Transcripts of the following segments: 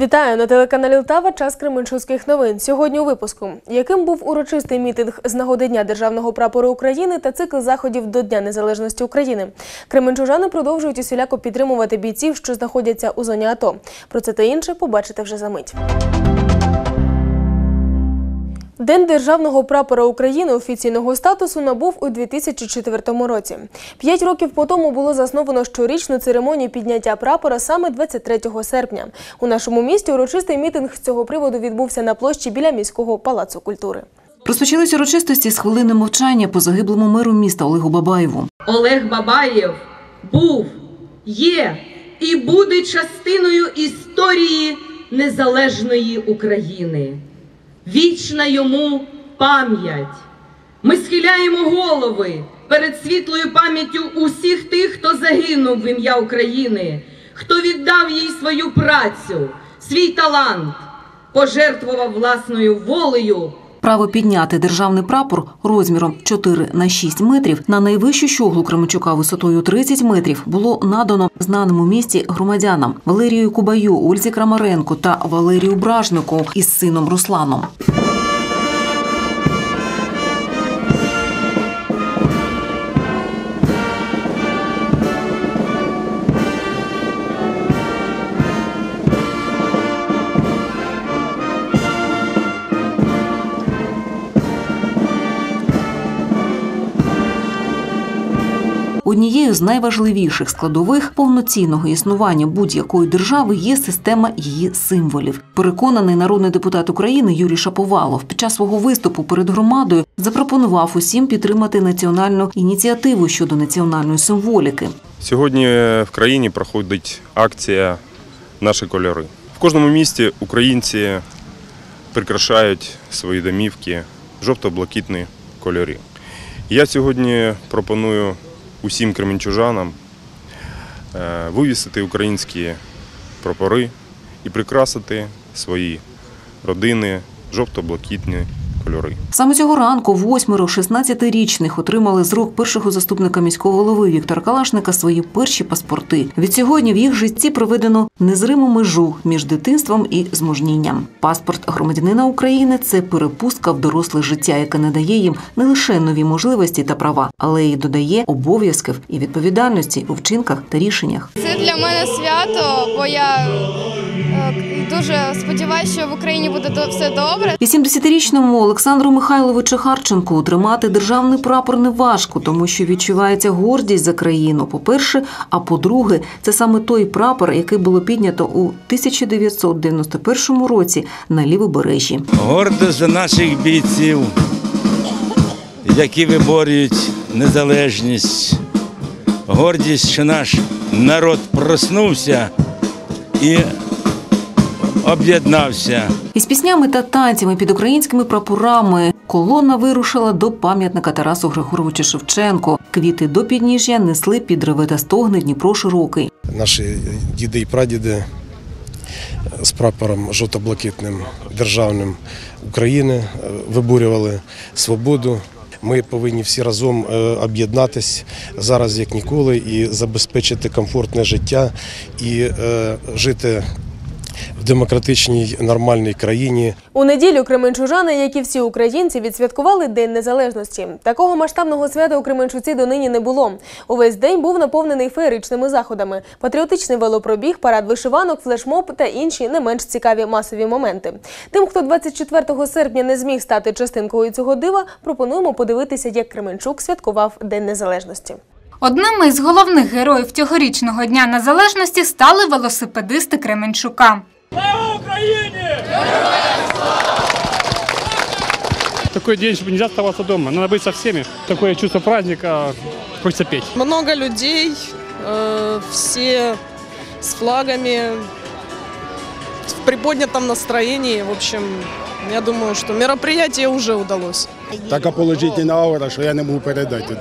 Вітаю на телеканалі Лтава. Час Кременчуцьких новин. Сьогодні у випуску. Яким був урочистий мітинг з нагоди Дня державного прапору України та цикл заходів до Дня Незалежності України. Кременчужани продовжують усіляко підтримувати бійців, що знаходяться у зоні АТО. Про це та інше побачите вже за мить. День державного прапора України офіційного статусу набув у 2004 році. П'ять років по тому було засновано щорічну церемонію підняття прапора саме 23 серпня. У нашому місті урочистий мітинг з цього приводу відбувся на площі біля міського палацу культури. Розпочались урочистості з хвилини мовчання по загиблому меру міста Олегу Бабаєву. Олег Бабаєв був, є і буде частиною історії незалежної України. Вічна йому пам'ять. Ми схиляємо голови перед світлою пам'яттю усіх тих, хто загинув в ім'я України, хто віддав їй свою працю, свій талант, пожертвував власною волею Право підняти державний прапор розміром 4 на 6 метрів на найвищу щоглу Кременчука висотою 30 метрів було надано знаному місті громадянам Валерію Кубаю, Ользі Крамаренко та Валерію Бражнику із сином Русланом. Однією з найважливіших складових повноцінного існування будь-якої держави є система її символів. Переконаний народний депутат України Юрій Шаповалов під час свого виступу перед громадою запропонував усім підтримати національну ініціативу щодо національної символіки. Сьогодні в країні проходить акція Наші кольори. В кожному місті українці прикрашають свої домівки жовто-блакитні кольори. Я сьогодні пропоную усім кременчужанам е, вивісити українські прапори і прикрасити свої родини жовто-блакитні кольори. Саме цього ранку восьмеро 16-річних отримали з рук першого заступника міського голови Віктора Калашника свої перші паспорти. Відсьогодні в їх житті проведено незриму межу між дитинством і змужнінням. Паспорт громадянина України це перепустка в доросле життя, яке надає їм не лише нові можливості та права, але й додає обов'язків і відповідальності у вчинках та рішеннях. Це для мене свято, бо я дуже сподіваюся, що в Україні буде все добре. 80-річному Олександру Михайловичу Харченку утримати державний прапор не важко, тому що відчувається гордість за країну. По-перше, а по-друге, це саме той прапор, який було піднято у 1991 році на лівобережжі. Гордо за наших бійців, які виборюють незалежність. Гордість, що наш народ проснувся і об'єднався. Із піснями та танцями під українськими прапорами колона вирушила до пам'ятника Тарасу Григоровичу Шевченко. Квіти до підніжжя несли під реве та стогни Дніпро Широкий. Наші діди і прадіди з прапором жовто-блакитним державним України е, виборювали свободу. Ми повинні всі разом е, об'єднатись зараз як ніколи і забезпечити комфортне життя і е, жити в демократичній нормальній країні. У неділю кременчужани, як і всі українці, відсвяткували День Незалежності. Такого масштабного свята у Кременчуці донині не було. Увесь день був наповнений феєричними заходами: патріотичний велопробіг, парад вишиванок, флешмоб та інші не менш цікаві масові моменти. Тим, хто 24 серпня не зміг стати частинкою цього дива, пропонуємо подивитися, як Кременчук святкував День Незалежності. Одними із головних героїв цьогорічного Дня Незалежності стали велосипедисти Кременчука. Такой день, чтобы нельзя оставаться дома. Надо быть со всеми. Такое чувство праздника, хочется петь. Много людей, э, все с флагами, в приподнятом настроении. В общем, я думаю, что мероприятие уже удалось. Така положительна аура, що я не можу передати.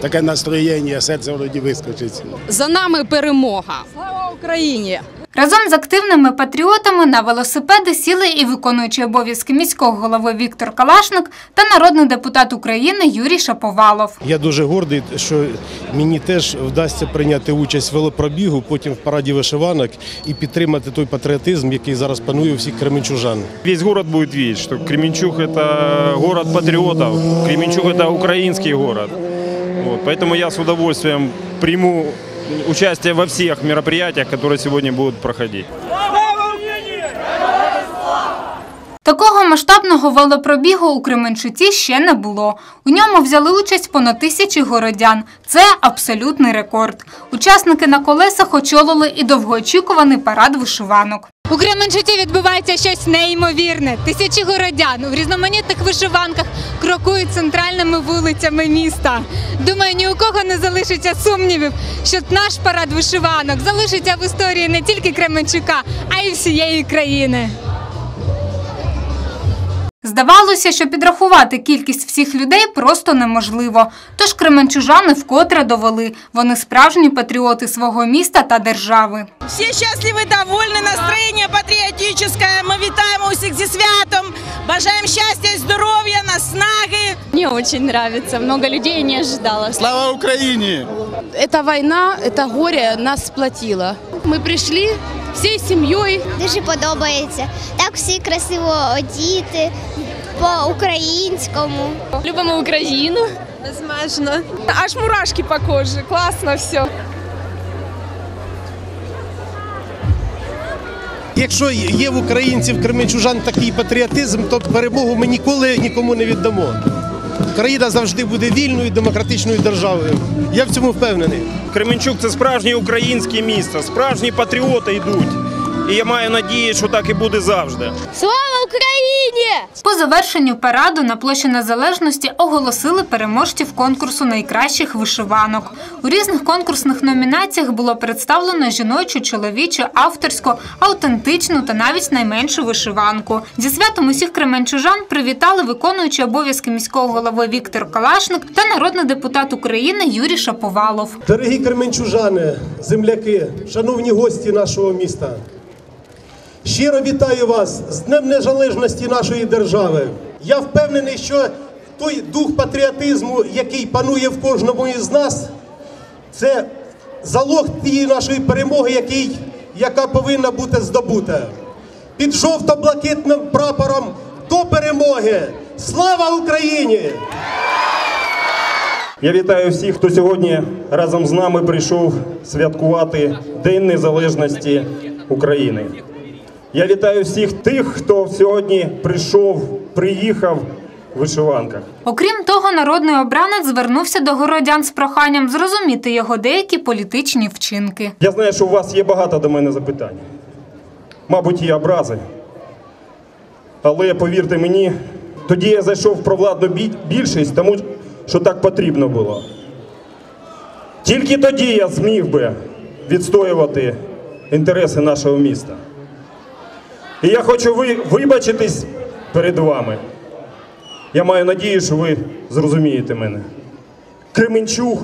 Таке настроєння, серце вроді вискочить. За нами перемога. Слава Україні! Разом з активними патріотами на велосипеди сіли і виконуючий обов'язки міського голови Віктор Калашник та народний депутат України Юрій Шаповалов. Я дуже гордий, що мені теж вдасться прийняти участь в велопробігу, потім в параді вишиванок і підтримати той патріотизм, який зараз панує у всіх кременчужан. Весь город будет видеть, что Кременчуг – это город патриотов, Кременчуг – это украинский город. Вот, поэтому я с удовольствием приму участие во всех мероприятиях, которые сегодня будут проходить. Такого масштабного велопробігу у Кременчуці ще не було. У ньому взяли участь понад тисячі городян. Це абсолютний рекорд. Учасники на колесах очолили і довгоочікуваний парад вишиванок. У Кременчуті відбувається щось неймовірне. Тисячі городян у різноманітних вишиванках крокують центральними вулицями міста. Думаю, ні у кого не залишиться сумнівів, що наш парад вишиванок залишиться в історії не тільки Кременчука, а й всієї країни. Здавалося, що підрахувати кількість всіх людей просто неможливо. Тож кременчужани вкотре довели. Вони справжні патріоти свого міста та держави. Всі щасливі, довольні, настроєння патріотичне. Ми вітаємо усіх зі святом. Бажаємо щастя здоров'я, наснаги. Мне очень нравится. Много людей не ожидала. Слава Україні! Эта война, это горе нас сплотило. Мы пришли всей семьей. Дуже подобається. Так всі красиво одіти по-українському. Любимо Україну. Смачно. Аж мурашки по коже. Классно все. Якщо є в українців кременчужан такий патріотизм, то перемогу ми ніколи нікому не віддамо. Україна завжди буде вільною демократичною державою. Я в цьому впевнений. Кременчук – це справжнє українське місто, справжні патріоти йдуть. І я маю надію, що так і буде завжди. Слава Україні! По завершенню параду на площі Незалежності оголосили переможців конкурсу найкращих вишиванок. У різних конкурсних номінаціях було представлено жіночу, чоловічу, авторську, автентичну та навіть найменшу вишиванку. Зі святом усіх кременчужан привітали виконуючий обов'язки міського голови Віктор Калашник та народний депутат України Юрій Шаповалов. Дорогі кременчужани, земляки, шановні гості нашого міста. Щиро вітаю вас з Днем Незалежності нашої держави. Я впевнений, що той дух патріотизму, який панує в кожному із нас, це залог тієї нашої перемоги, який, яка повинна бути здобута. Під жовто-блакитним прапором до перемоги! Слава Україні! Я вітаю всіх, хто сьогодні разом з нами прийшов святкувати День Незалежності України. Я вітаю всіх тих, хто сьогодні прийшов, приїхав в вишиванках. Окрім того, народний обранець звернувся до городян з проханням зрозуміти його деякі політичні вчинки. Я знаю, що у вас є багато до мене запитань. Мабуть, і образи. Але повірте мені, тоді я зайшов в провладну більшість, тому що так потрібно було. Тільки тоді я зміг би відстоювати інтереси нашого міста. І я хочу ви, вибачитись перед вами. Я маю надію, що ви зрозумієте мене. Кременчуг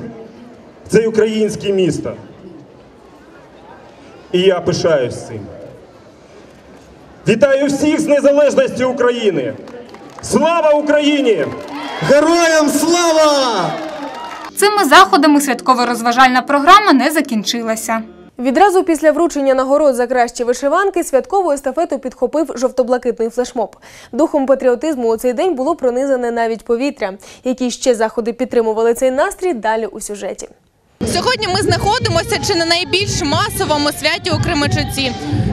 це українське місто. І я пишаюсь цим. Вітаю всіх з незалежністю України! Слава Україні! Героям слава! Цими заходами святково-розважальна програма не закінчилася. Відразу після вручення нагород за кращі вишиванки святкову естафету підхопив жовто-блакитний флешмоб. Духом патріотизму у цей день було пронизане навіть повітря. Які ще заходи підтримували цей настрій далі у сюжеті. Сьогодні ми знаходимося чи не найбільш масовому святі у Кременчуці.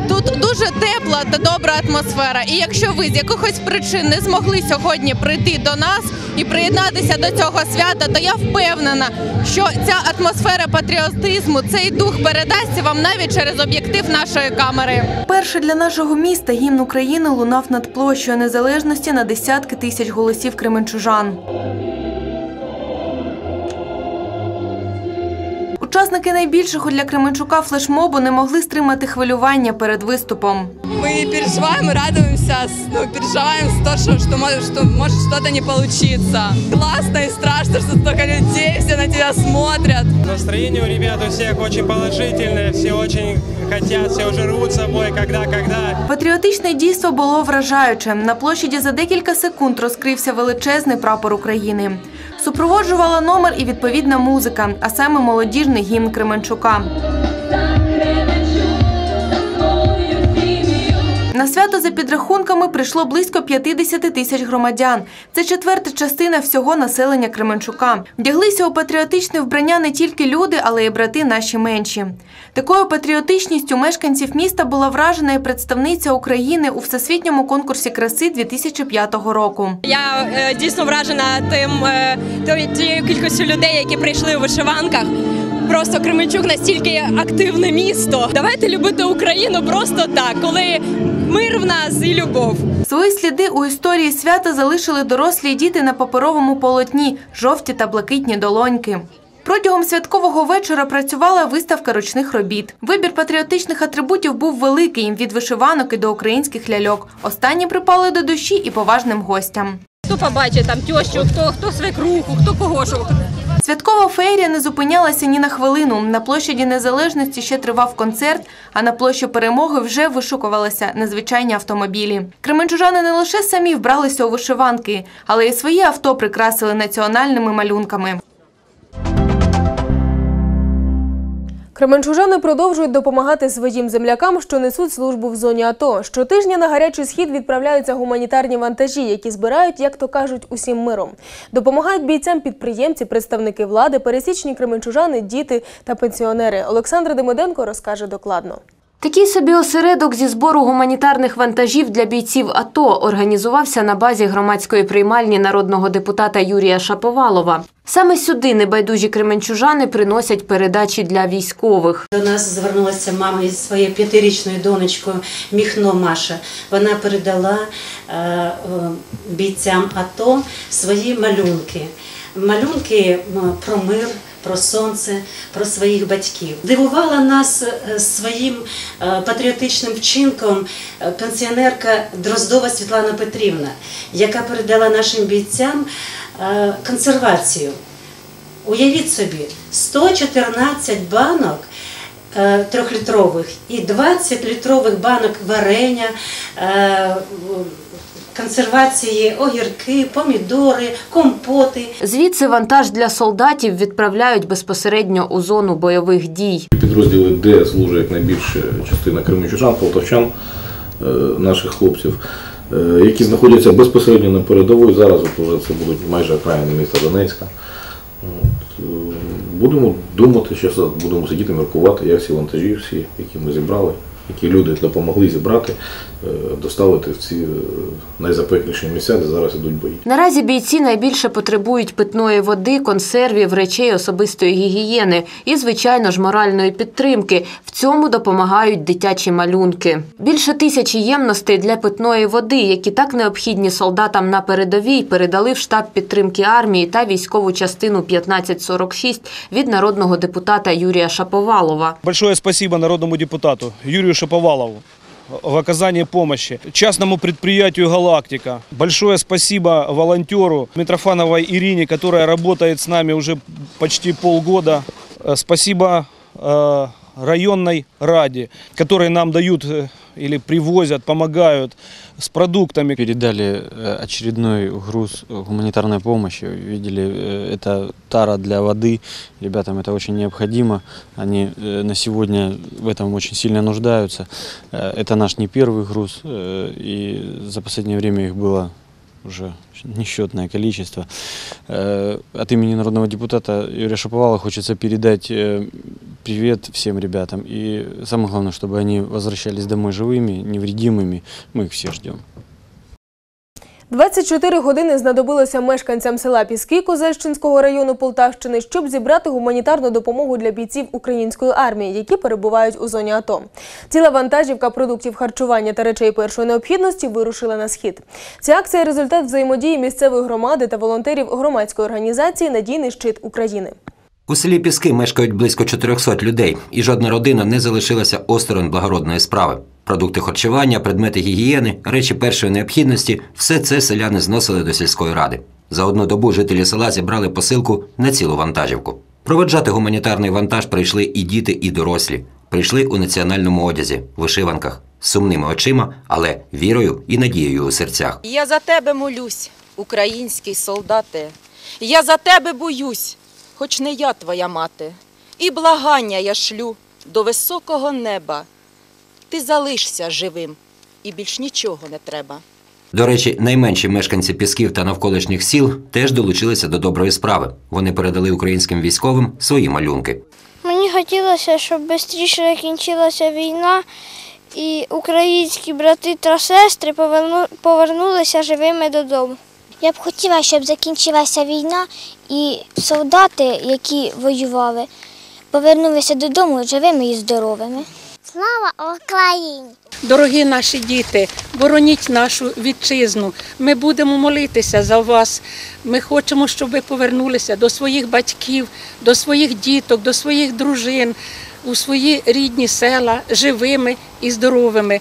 Тут дуже тепла та добра атмосфера. І якщо ви з якихось причин не змогли сьогодні прийти до нас і приєднатися до цього свята, то я впевнена, що ця атмосфера патріотизму, цей дух передасться вам навіть через об'єктив нашої камери. Перше для нашого міста гімн України лунав над площею незалежності на десятки тисяч голосів кременчужан. Учасники найбільшого для Кременчука флешмобу не могли стримати хвилювання перед виступом. Мы переживаем радуємося, радуемся, ну, переживаємо з того, что, що може, что может что-то не получиться. Классно і страшно, что столько людей, все на тебя смотрят. Настроєння у ребят у всех очень положительне, все очень хочуть, всі уже рвуть собою, собой, когда, когда. Патріотичне дійство було вражаючим. На площаді за декілька секунд розкрився величезний прапор України. Супроводжувала номер і відповідна музика, а саме молодіжний гімн Кременчука. На свято за підрахунками прийшло близько 50 тисяч громадян. Це четверта частина всього населення Кременчука. Вдяглися у патріотичне вбрання не тільки люди, але й брати наші менші. Такою патріотичністю мешканців міста була вражена і представниця України у всесвітньому конкурсі краси 2005 року. Я е, дійсно вражена тим е, тією кількістю людей, які прийшли у вишиванках. Просто Кременчук настільки активне місто. Давайте любити Україну просто так, коли мир в нас і любов. Свої сліди у історії свята залишили дорослі діти на паперовому полотні, жовті та блакитні долоньки. Протягом святкового вечора працювала виставка ручних робіт. Вибір патріотичних атрибутів був великий від вишиванок і до українських ляльок. Останні припали до душі і поважним гостям. Хто побачить там тещу, хто хто свекруху, хто кого що. Святкова феєрія не зупинялася ні на хвилину. На площаді Незалежності ще тривав концерт, а на площі перемоги вже вишукувалися незвичайні автомобілі. Кременчужани не лише самі вбралися у вишиванки, але й свої авто прикрасили національними малюнками. Кременчужани продовжують допомагати своїм землякам, що несуть службу в зоні АТО. Щотижня на гарячий схід відправляються гуманітарні вантажі, які збирають, як то кажуть, усім миром. Допомагають бійцям підприємці, представники влади, пересічні кременчужани, діти та пенсіонери. Олександр Демиденко розкаже докладно. Такий собі осередок зі збору гуманітарних вантажів для бійців АТО організувався на базі громадської приймальні народного депутата Юрія Шаповалова. Саме сюди небайдужі кременчужани приносять передачі для військових. До нас звернулася мама із своєю п'ятирічною донечкою Міхно Маша. Вона передала е, бійцям АТО свої малюнки. Малюнки про мир, про сонце, про своїх батьків. Дивувала нас е, своїм е, патріотичним вчинком е, пенсіонерка Дроздова Світлана Петрівна, яка передала нашим бійцям консервацію. Уявіть собі, 114 банок трьохлітрових і 20 літрових банок варення, консервації, огірки, помідори, компоти. Звідси вантаж для солдатів відправляють безпосередньо у зону бойових дій. Підрозділи, де служить як найбільша частина кременчужан, полтавчан, е, наших хлопців, е, які знаходяться безпосередньо на передовій. Зараз вже це будуть майже окраїни міста Донецька. Е, Будемо думати, зараз будемо сидіти, міркувати, як ці вантажі, всі, які ми зібрали, які люди допомогли зібрати, е, доставити в ці е, найзапекліші місця, де зараз ідуть бої. Наразі бійці найбільше потребують питної води, консервів, речей особистої гігієни і, звичайно ж, моральної підтримки. В цьому допомагають дитячі малюнки. Більше тисячі ємностей для питної води, які так необхідні солдатам на передовій, передали в штаб підтримки армії та військову частину 1546 від народного депутата Юрія Шаповалова. Большое спасибо народному депутату Юрию Шаповалову в оказании помощи. Частному предприятию «Галактика». Большое спасибо волонтеру Митрофановой Ирине, которая работает с нами уже почти полгода. Э, Спасибо э, районной Раде, которые нам дают э, или привозят, помогают с продуктами. Передали э, очередной груз гуманитарной помощи. Видели, э, это тара для воды. Ребятам это очень необходимо. Они э, на сегодня в этом очень сильно нуждаются. Э, Это наш не первый груз, э, и за последнее время их было уже несчетное количество. Э, От имени народного депутата Юрия Шаповала хочется передать э, привет всем ребятам. И самое главное, чтобы они возвращались домой живыми, невредимыми. Мы их всех ждем. 24 години знадобилося мешканцям села Піски Козельщинського району Полтавщини, щоб зібрати гуманітарну допомогу для бійців української армії, які перебувають у зоні АТО. Ціла вантажівка продуктів харчування та речей першої необхідності вирушила на схід. Ця акція результат взаємодії місцевої громади та волонтерів громадської організації Надійний щит України. У селі Піски мешкають близько 400 людей, і жодна родина не залишилася осторонь благородної справи. Продукти харчування, предмети гігієни, речі першої необхідності все це селяни зносили до сільської ради. За одну добу жителі села зібрали посилку на цілу вантажівку. Проведжати гуманітарний вантаж прийшли і діти, і дорослі. Прийшли у національному одязі, вишиванках, з сумними очима, але вірою і надією у серцях. Я за тебе молюсь, український солдате. Я за тебе боюсь, хоч не я твоя мати. І благання я шлю до високого неба. Ти залишся живим, і більш нічого не треба. До речі, найменші мешканці Пісків та навколишніх сіл теж долучилися до доброї справи. Вони передали українським військовим свої малюнки. Мені хотілося, щоб швидше закінчилася війна і українські брати та сестри поверну- повернулися живими додому. Я б хотіла, щоб закінчилася війна і солдати, які воювали, повернулися додому живими і здоровими. Слава Україні! Дорогі наші діти, бороніть нашу вітчизну. Ми будемо молитися за вас. Ми хочемо, щоб ви повернулися до своїх батьків, до своїх діток, до своїх дружин, у свої рідні села живими і здоровими.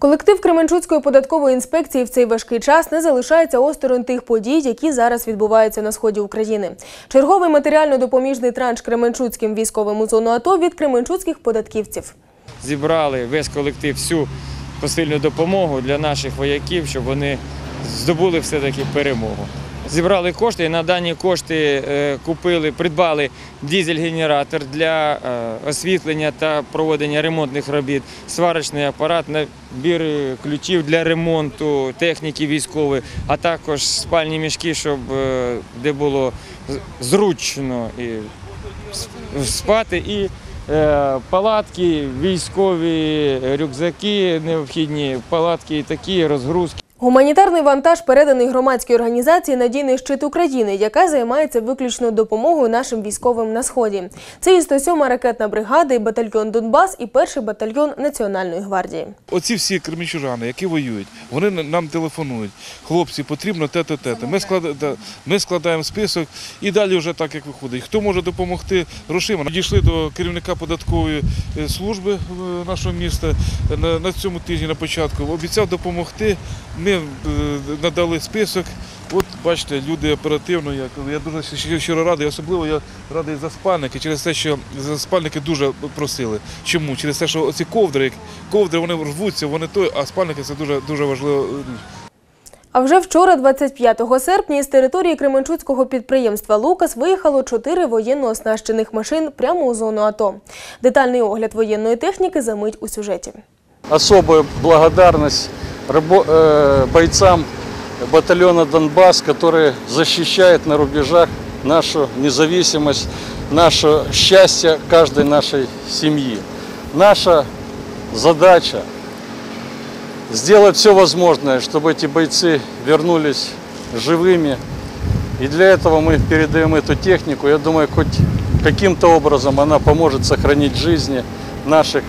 Колектив Кременчуцької податкової інспекції в цей важкий час не залишається осторонь тих подій, які зараз відбуваються на сході України. Черговий матеріально-допоміжний транш Кременчуцьким військовим зону АТО від кременчуцьких податківців. зібрали весь колектив всю посильну допомогу для наших вояків, щоб вони здобули все-таки перемогу. Зібрали кошти і на дані кошти е, купили, придбали дизель-генератор для е, освітлення та проведення ремонтних робіт, сварочний апарат, набір е, ключів для ремонту техніки військової, а також спальні мішки, щоб де було зручно і спати і палатки, військові рюкзаки необхідні, палатки такі розгрузки. Гуманітарний вантаж переданий громадській організації Надійний щит України, яка займається виключно допомогою нашим військовим на сході. Це і 107-ма ракетна бригада, і батальйон Донбас, і перший батальйон Національної гвардії. Оці всі кремічужани, які воюють, вони нам телефонують. Хлопці, потрібно те-те, те-те. Ми, склада- ми складаємо список і далі вже так, як виходить. Хто може допомогти грошима? Дійшли до керівника податкової е, служби е, нашого міста на, на цьому тижні на початку. Обіцяв допомогти. Ми е, надали список. От бачите, люди оперативно. Я, я дуже щиро- радий. Особливо я радий за спальники через те, що за спальники дуже просили. Чому? Через те, що оці ковдри, ковдри вони рвуться, вони той, а спальники це дуже дуже важливо. А вже вчора, 25 серпня, із території Кременчуцького підприємства Лукас виїхало чотири воєнно оснащених машин прямо у зону АТО. Детальний огляд воєнної техніки за мить у сюжеті. особая благодарность рабо- э, бойцам батальона Донбасс, которые защищают на рубежах нашу независимость, наше счастье каждой нашей семьи. Наша задача сделать все возможное, чтобы эти бойцы вернулись живыми. И для этого мы передаем эту технику. Я думаю, хоть каким-то образом она поможет сохранить жизни наших,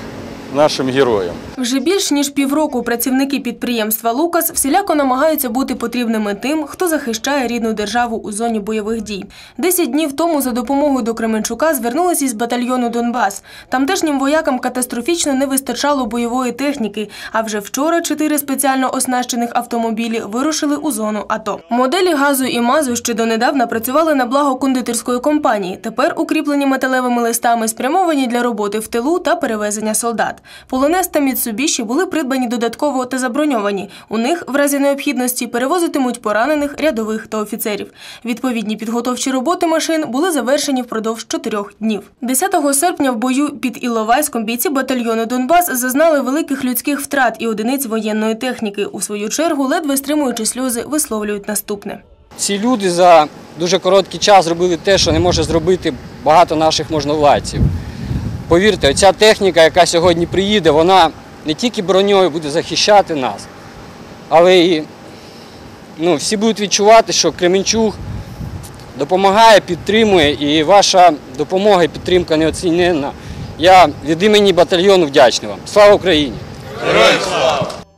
нашим героям. Вже більш ніж півроку працівники підприємства Лукас всіляко намагаються бути потрібними тим, хто захищає рідну державу у зоні бойових дій. Десять днів тому за допомогою до Кременчука звернулися із батальйону Донбас. Тамтешнім воякам катастрофічно не вистачало бойової техніки. А вже вчора чотири спеціально оснащених автомобілі вирушили у зону АТО. Моделі газу і мазу ще донедавна працювали на благо кондитерської компанії. Тепер укріплені металевими листами спрямовані для роботи в тилу та перевезення солдат. Полонез та Mitsubishi були придбані додатково та заброньовані. У них в разі необхідності перевозитимуть поранених рядових та офіцерів. Відповідні підготовчі роботи машин були завершені впродовж чотирьох днів. 10 серпня в бою під Іловайськом бійці батальйону Донбас зазнали великих людських втрат і одиниць воєнної техніки. У свою чергу, ледве стримуючи сльози, висловлюють наступне. Ці люди за дуже короткий час зробили те, що не може зробити багато наших можновладців. Повірте, оця техніка, яка сьогодні приїде, вона не тільки броньою буде захищати нас, але і ну, всі будуть відчувати, що Кременчуг допомагає, підтримує, і ваша допомога і підтримка неоцінена. Я від імені батальйону вдячний вам. Слава Україні!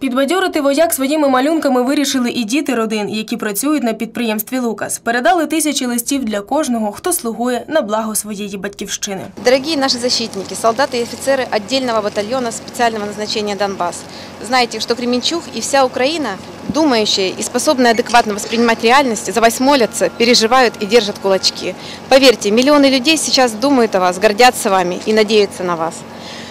Підбадьорити вояк своїми малюнками вирішили і діти родин, які працюють на підприємстві Лукас. Передали тисячі листів для кожного, хто слугує на благо своєї батьківщини. Дорогие наши защитники, солдаты и офицеры отдельного батальона специального назначения «Донбасс», знайте, что Кременчуг и вся Украина, думающая и способная адекватно воспринимать реальность, за вас молятся, переживают и держат кулачки. Поверьте, миллионы людей сейчас думают о вас, гордятся вами и надеются на вас.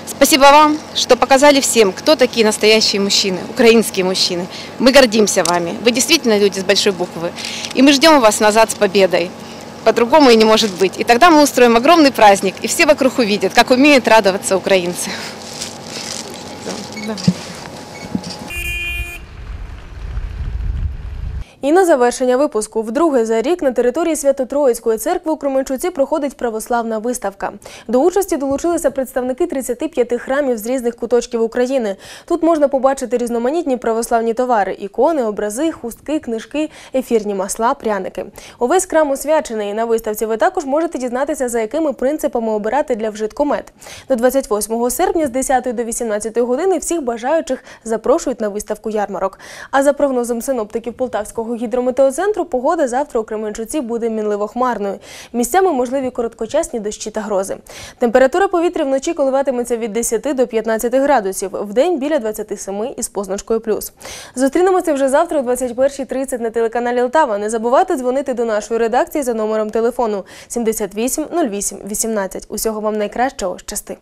Спасибо вам, что показали всем, кто такие настоящие мужчины, украинские мужчины. Мы гордимся вами. Вы действительно люди с большой буквы. И мы ждем вас назад с победой. По-другому и не может быть. И тогда мы устроим огромный праздник, и все вокруг увидят, как умеют радоваться украинцы. Давай. І на завершення випуску вдруге за рік на території Свято-Троїцької церкви у Кременчуці проходить православна виставка. До участі долучилися представники 35 храмів з різних куточків України. Тут можна побачити різноманітні православні товари: ікони, образи, хустки, книжки, ефірні масла, пряники. Увесь храм освячений. На виставці ви також можете дізнатися, за якими принципами обирати для вжитку мед. До 28 серпня з 10 до 18 години всіх бажаючих запрошують на виставку ярмарок. А за прогнозом синоптиків Полтавського гідрометеоцентру, погода завтра у Кременчуці буде мінливо хмарною. Місцями можливі короткочасні дощі та грози. Температура повітря вночі коливатиметься від 10 до 15 градусів, вдень біля 27 із позначкою плюс. Зустрінемося вже завтра о 21.30 на телеканалі Лтава. Не забувайте дзвонити до нашої редакції за номером телефону 78 08 18. Усього вам найкращого. Щасти!